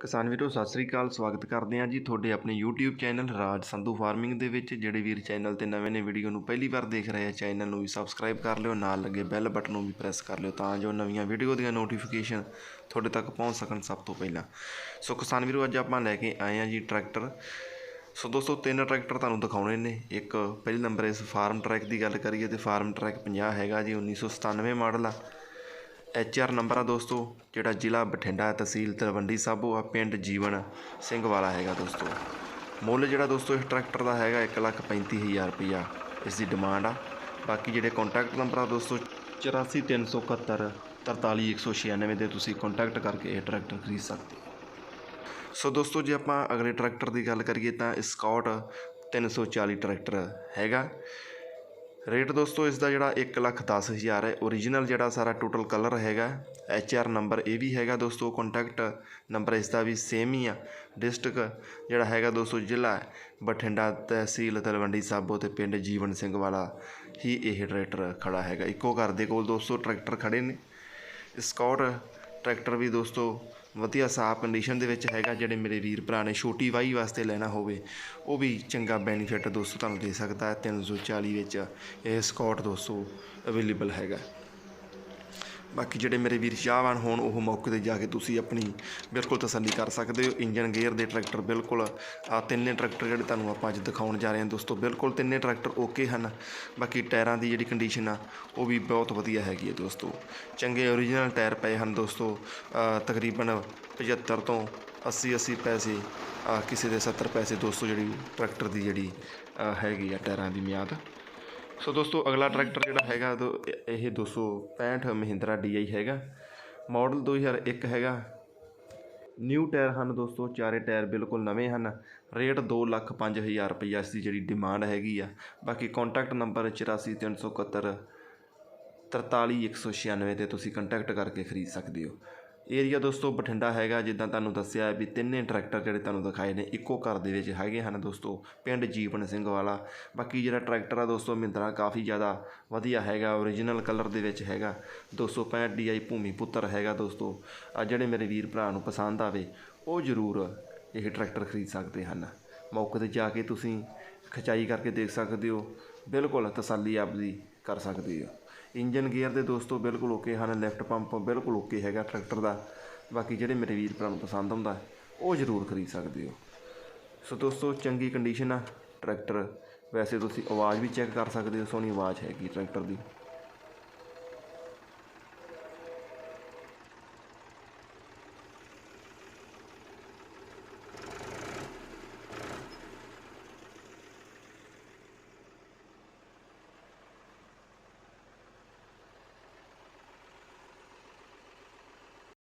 ਕਿਸਾਨ ਵੀਰੋ, ਸਤਿ ਸ੍ਰੀ ਅਕਾਲ, ਸਵਾਗਤ ਕਰਦੇ ਹਾਂ ਜੀ ਤੁਹਾਡੇ ਆਪਣੇ YouTube channel Raj Sandhu farming ਦੇ ਵਿੱਚ, ਜਿਹੜੇ ਵੀਰ ਚੈਨਲ ਤੇ ਨਵੇਂ ਨੇ, ਵੀਡੀਓ ਨੂੰ ਪਹਿਲੀ ਵਾਰ ਦੇਖ ਰਹੇ ਆ, ਚੈਨਲ ਨੂੰ ਵੀ ਸਬਸਕ੍ਰਾਈਬ ਕਰ ਲਿਓ, ਨਾਲ ਲੱਗੇ ਬੈਲ ਬਟਨ ਨੂੰ ਵੀ ਪ੍ਰੈਸ ਕਰ ਲਿਓ ਤਾਂ ਜੋ ਨਵੀਆਂ ਵੀਡੀਓ ਦੀਆਂ ਨੋਟੀਫਿਕੇਸ਼ਨ ਤੁਹਾਡੇ ਤੱਕ ਪਹੁੰਚ ਸਕਣ ਸਭ ਤੋਂ ਪਹਿਲਾਂ। ਸੋ ਕਿਸਾਨ ਵੀਰੋ, ਅੱਜ ਆਪਾਂ ਲੈ ਕੇ ਆਏ ਹਾਂ ਜੀ ਟਰੈਕਟਰ ਸੋ ਦੋਸਤੋ, ਤਿੰਨ ਟਰੈਕਟਰ ਤੁਹਾਨੂੰ ਦਿਖਾਉਣੇ ਨੇ। ਇੱਕ ਪਹਿਲੇ ਨੰਬਰ ਇਸ ਫਾਰਮ ਟਰੈਕ ਦੀ ਗੱਲ ਕਰੀਏ ਤੇ ਫਾਰਮ ਟਰੈਕ 50 ਹੈਗਾ ਜੀ 1997 ਮਾਡਲ ਆ। ਐਚ ਆਰ ਨੰਬਰ ਆ ਦੋਸਤੋ, ਜਿਹੜਾ ਜ਼ਿਲ੍ਹਾ ਬਠਿੰਡਾ ਤਹਿਸੀਲ ਤਲਵੰਡੀ ਸਾਬੋ ਆ, ਪਿੰਡ ਜੀਵਨ ਸਿੰਘ ਵਾਲਾ ਹੈਗਾ ਦੋਸਤੋ। ਮੁੱਲ ਜਿਹੜਾ ਦੋਸਤੋ, ਇਸ ਟਰੈਕਟਰ ਦਾ ਹੈਗਾ ਇੱਕ ਲੱਖ ਪੈਂਤੀ ਹਜ਼ਾਰ ਰੁਪਈਆ। ਇਸ ਦੀ ਡਿਮਾਂਡ ਆ। ਬਾਕੀ ਜਿਹੜੇ ਕੰਟੈਕਟ ਨੰਬਰ ਆ ਦੋਸਤੋ 84371 43196 ਦੇ ਤੁਸੀਂ ਕੰਟੈਕਟ ਕਰਕੇ ਇਹ ਟਰੈਕਟਰ ਖਰੀਦ ਸਕਦੇ ਹੋ। ਸੋ ਦੋਸਤੋ, ਜੇ ਆਪਾਂ ਅਗਲੇ ਟਰੈਕਟਰ ਦੀ ਗੱਲ ਕਰੀਏ ਤਾਂ ਸਕਾਟ 340 ਟਰੈਕਟਰ ਹੈਗਾ। ਰੇਟ ਦੋਸਤੋ ਇਸ ਦਾ ਜਿਹੜਾ 1 ਲੱਖ ਦਸ ਹਜ਼ਾਰ ਹੈ। ਓਰੀਜਨਲ ਜਿਹੜਾ ਸਾਰਾ ਟੋਟਲ ਕਲਰ ਹੈਗਾ ਐਚ ਆਰ ਨੰਬਰ ਇਹ ਵੀ ਹੈਗਾ ਦੋਸਤੋ ਕੰਟੈਕਟ ਨੰਬਰ ਇਸ ਦਾ ਵੀ ਸੇਮ ਹੀ ਆ। ਡਿਸਟ੍ਰਿਕਟ ਜਿਹੜਾ ਹੈਗਾ ਦੋਸਤੋ, ਜ਼ਿਲ੍ਹਾ ਬਠਿੰਡਾ, ਤਹਿਸੀਲ ਤਲਵੰਡੀ ਸਾਬੋ ਤੇ ਪਿੰਡ ਜੀਵਨ ਸਿੰਘ ਵਾਲਾ ਹੀ ਇਹ ਟਰੈਕਟਰ ਖੜਾ ਹੈਗਾ। ਇੱਕੋ ਘਰ ਦੇ ਕੋਲ ਦੋਸਤੋ ਟਰੈਕਟਰ ਖੜੇ ਨੇ। ਸਕਾਟ ਟਰੈਕਟਰ ਵੀ ਦੋਸਤੋ ਵਧੀਆ ਸਾਫ਼ ਕੰਡੀਸ਼ਨ ਦੇ ਵਿੱਚ ਹੈਗਾ ਜਿਹੜੇ ਮੇਰੇ ਵੀਰ ਭਰਾ ਨੇ, ਛੋਟੀ ਵਾਈ ਵਾਸਤੇ ਲੈਣਾ ਹੋਵੇ, ਉਹ ਵੀ ਚੰਗਾ ਬੈਨੀਫਿਟ ਦੋਸਤੋ ਤੁਹਾਨੂੰ ਦੇ ਸਕਦਾ ਹੈ 340 ਵਿੱਚ, ਇਹ ਸਕਾਟ ਦੋਸਤੋ ਅਵੇਲੇਬਲ ਹੈਗਾ। ਬਾਕੀ ਜਿਹੜੇ ਮੇਰੇ ਵੀਰ ਚਾਹਵਾਨ ਹੋਣ, ਉਹ ਮੌਕੇ ਤੇ ਜਾ ਕੇ ਤੁਸੀਂ ਆਪਣੀ ਬਿਲਕੁਲ ਤਸੱਲੀ ਕਰ ਸਕਦੇ ਹੋ। ਇੰਜਨ ਗੇਅਰ ਦੇ ਟਰੈਕਟਰ ਬਿਲਕੁਲ ਆ ਤਿੰਨੇ ਟਰੈਕਟਰ ਜਿਹੜੇ ਤੁਹਾਨੂੰ ਆਪਾਂ ਅੱਜ ਦਿਖਾਉਣ ਜਾ ਰਹੇ ਹਾਂ ਦੋਸਤੋ, ਬਿਲਕੁਲ ਤਿੰਨੇ ਟਰੈਕਟਰ ਓਕੇ ਹਨ। ਬਾਕੀ ਟਾਇਰਾਂ ਦੀ ਜਿਹੜੀ ਕੰਡੀਸ਼ਨ ਆ, ਉਹ ਵੀ ਬਹੁਤ ਵਧੀਆ ਹੈਗੀ ਹੈ ਦੋਸਤੋ। ਚੰਗੇ ਓਰੀਜਨਲ ਟਾਇਰ ਪਏ ਹਨ ਦੋਸਤੋ ਤਕਰੀਬਨ 75 ਤੋਂ 80 80 ਪੈਸੇ ਕਿਸੇ ਦੇ 70 ਪੈਸੇ ਦੋਸਤੋ ਜਿਹੜੀ ਟਰੈਕਟਰ ਦੀ ਜਿਹੜੀ ਹੈਗੀ ਆ ਟਾਇਰਾਂ ਦੀ ਮਿਆਦ। ਸੋ ਦੋਸਤੋ, ਅਗਲਾ ਟਰੈਕਟਰ ਜਿਹੜਾ ਹੈਗਾ ਦੋ- ਇਹ- ਇਹ 265 ਮਹਿੰਦਰਾ DI ਹੈਗਾ। ਮਾਡਲ 2001 ਹੈਗਾ। ਨਿਊ ਟਾਇਰ ਹਨ ਦੋਸਤੋ, ਚਾਰੇ ਟਾਇਰ ਬਿਲਕੁਲ ਨਵੇਂ ਹਨ। ਰੇਟ 2 ਲੱਖ 5000 ਰੁਪਈਆ ਇਸ ਦੀ ਜਿਹੜੀ ਡਿਮਾਂਡ ਹੈਗੀ ਆ। ਬਾਕੀ ਕੰਟੈਕਟ ਨੰਬਰ 84371 43196 ਤੇ ਤੁਸੀਂ ਕੰਟੈਕਟ ਕਰਕੇ ਖਰੀਦ ਸਕਦੇ ਹੋ। ਏਰੀਆ ਦੋਸਤੋ ਬਠਿੰਡਾ ਹੈਗਾ, ਜਿੱਦਾਂ ਤੁਹਾਨੂੰ ਦੱਸਿਆ ਵੀ ਤਿੰਨੇ ਟਰੈਕਟਰ ਜਿਹੜੇ ਤੁਹਾਨੂੰ ਦਿਖਾਏ ਨੇ, ਇੱਕੋ ਘਰ ਦੇ ਵਿੱਚ ਹੈਗੇ ਹਨ ਦੋਸਤੋ, ਪਿੰਡ ਜੀਵਨ ਸਿੰਘ ਵਾਲਾ। ਬਾਕੀ ਜਿਹੜਾ ਟਰੈਕਟਰ ਆ ਦੋਸਤੋ ਮਹਿੰਦਰਾ ਕਾਫੀ ਜ਼ਿਆਦਾ ਵਧੀਆ ਹੈਗਾ ਓਰੀਜਨਲ ਕਲਰ ਦੇ ਵਿੱਚ ਹੈਗਾ। 265 DI ਭੂਮੀ ਪੁੱਤਰ ਹੈਗਾ ਦੋਸਤੋ। ਆ ਜਿਹੜੇ ਮੇਰੇ ਵੀਰ ਭਰਾ ਨੂੰ ਪਸੰਦ ਆਵੇ, ਉਹ ਜ਼ਰੂਰ ਇਹ ਟਰੈਕਟਰ ਖਰੀਦ ਸਕਦੇ ਹਨ। ਮੌਕੇ ਤੇ ਜਾ ਕੇ ਤੁਸੀਂ ਖਚਾਈ ਕਰਕੇ ਦੇਖ ਸਕਦੇ ਹੋ। ਬਿਲਕੁਲ ਤਸੱਲੀ ਆਪਦੀ ਕਰ ਸਕਦੇ ਹੋ ਇੰਜਨ ਗੇਅਰ ਦੇ ਦੋਸਤੋ ਬਿਲਕੁਲ ਓਕੇ ਹਨ ਲਿਫਟ ਪੰਪ ਬਿਲਕੁਲ ਓਕੇ ਹੈਗਾ ਟਰੈਕਟਰ ਦਾ। ਬਾਕੀ ਜਿਹੜੇ ਮੇਰੇ ਵੀਰ ਭਰਾ ਨੂੰ ਪਸੰਦ ਆਉਂਦਾ, ਉਹ ਜ਼ਰੂਰ ਖਰੀਦ ਸਕਦੇ ਹੋ। ਸੋ ਦੋਸਤੋ, ਚੰਗੀ ਕੰਡੀਸ਼ਨ ਆ ਟਰੈਕਟਰ ਵੈਸੇ ਤੁਸੀਂ ਆਵਾਜ਼ ਵੀ ਚੈੱਕ ਕਰ ਸਕਦੇ ਹੋ, ਸੋਹਣੀ ਆਵਾਜ਼ ਹੈਗੀ ਟਰੈਕਟਰ ਦੀ।